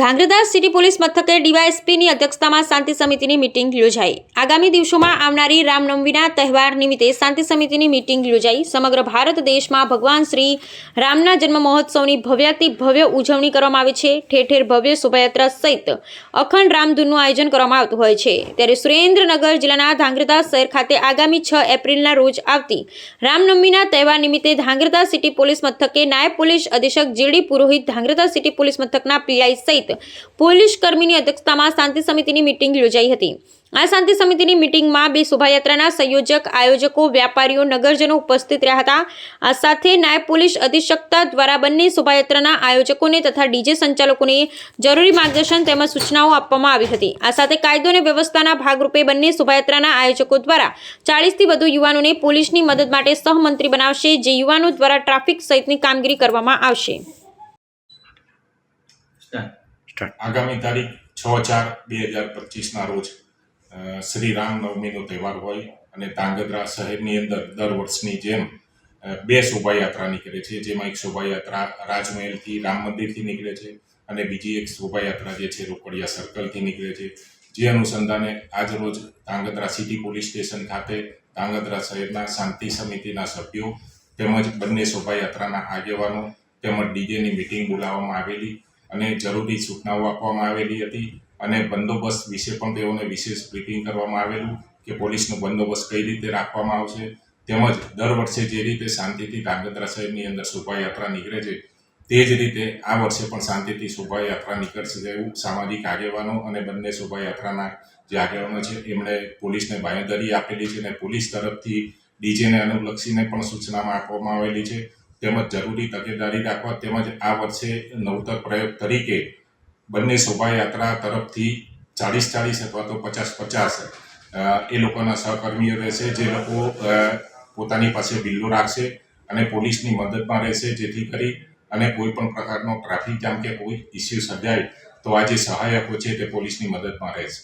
Dhrangadhra city police મથકે ડીવાયએસપીની અધ્યક્ષતામાં શાંતિ સમિતિની મિટિંગ યોજાઈ. આગામી દિવસોમાં આવનારી રામનવમીના તહેવાર નિમિત્તે શાંતિ સમિતિની મિટિંગ યોજાઈ. સમગ્ર ભારત દેશમાં ભગવાન શ્રી રામના જન્મ મહોત્સવની ભવ્યાતિ ભવ્ય ઉજવણી કરવામાં આવે છે. ઠેર ઠેર ભવ્ય શોભાયાત્રા સહિત અખંડ રામધૂનનું આયોજન કરવામાં આવતું હોય છે. ત્યારે સુરેન્દ્રનગર જિલ્લાના ધાંગ્રધા શહેર ખાતે આગામી છ એપ્રિલના રોજ આવતી રામનવમીના તહેવાર નિમિત્તે ધાંગ્રધા સિટી પોલીસ મથકે નાયબ પોલીસ અધિક્ષક GD Purohit Dhangadhra city police મથકના પીઆઈ સહિત પોલીસ કર્મીની અધ્યક્ષતામાં શાંતિ સમિતિની મિટિંગ યોજાઈ હતી. આ શાંતિ સમિતિની મિટિંગમાં બે શોભાયાત્રાના સંયોજક, આયોજકો, વ્યાપારીઓ, નગરજનો ઉપસ્થિત રહ્યા હતા. આ સાથે નાયબ પોલીસ અધિક્ષકતા દ્વારા બંને શોભાયાત્રાના આયોજકોને તથા ડીજે સંચાલકોને જરૂરી માર્ગદર્શન તેમજ સૂચનાઓ આપવામાં આવી હતી. આ સાથે કાયદો અને વ્યવસ્થાના ભાગરૂપે બંને શોભાયાત્રાના આયોજકો દ્વારા ચાળીસથી વધુ યુવાનોને પોલીસની મદદ માટે સહમંત્રી બનાવશે, જે યુવાનો દ્વારા ટ્રાફિક સહિતની કામગીરી કરવામાં આવશે. આગામી તારીખ છ ચાર બે હજાર પચીસના રોજ શ્રી રામનવમીનો તહેવાર હોય અને ધાંગધ્રા શહેરની અંદર દર વર્ષની જેમ બે શોભાયાત્રા નીકળે છે. જેમાં એક શોભાયાત્રા રાજમહેલથી રામ મંદિરથી નીકળે છે અને બીજી એક શોભાયાત્રા જે છે રોકડિયા સર્કલથી નીકળે છે. જે અનુસંધાને આજ રોજ ધાંગધ્રા સિટી પોલીસ સ્ટેશન ખાતે ધાંગધ્રા શહેરના શાંતિ સમિતિના સભ્યો તેમજ બંને શોભાયાત્રાના આગેવાનો તેમજ ડીજેની મિટિંગ બોલાવવામાં આવેલી અને જરૂરી સૂચનાઓ આપવામાં આવેલી હતી અને બંદોબસ્ત વિશે પણ તેઓને વિશેષ બ્રીફિંગ કરવામાં આવેલું કે પોલીસનો બંદોબસ્ત કઈ રીતે રાખવામાં આવશે. તેમજ દર વર્ષે જે રીતે શાંતિથી ધાંગધ્રા શહેરની અંદર શોભાયાત્રા નીકળે છે, તે જ રીતે આ વર્ષે પણ શાંતિથી શોભાયાત્રા નીકળશે એવું સામાજિક આગેવાનો અને બંને શોભાયાત્રાના જે આગેવાનો છે, એમણે પોલીસને બાંયધરી આપેલી છે અને પોલીસ તરફથી ડીજેને અનુલક્ષીને પણ સૂચનામાં આપવામાં આવેલી છે. તેમજ જરૂરી તકેદારી રાખવા તેમજ આ વર્ષે નવતર પ્રયોગ તરીકે બંને શોભાયાત્રા તરફથી ચાલીસ ચાલીસ અથવા તો પચાસ પચાસ એ લોકોના સહકર્મીઓ રહેશે, જે લોકો પોતાની પાસે બિલ્લો રાખશે અને પોલીસની મદદમાં રહેશે જેથી કરી અને કોઈ પણ પ્રકારનો ટ્રાફિક જામ કે કોઈ ઇસ્યુ સર્જાય તો આ જે સહાયકો છે તે પોલીસની મદદમાં રહેશે.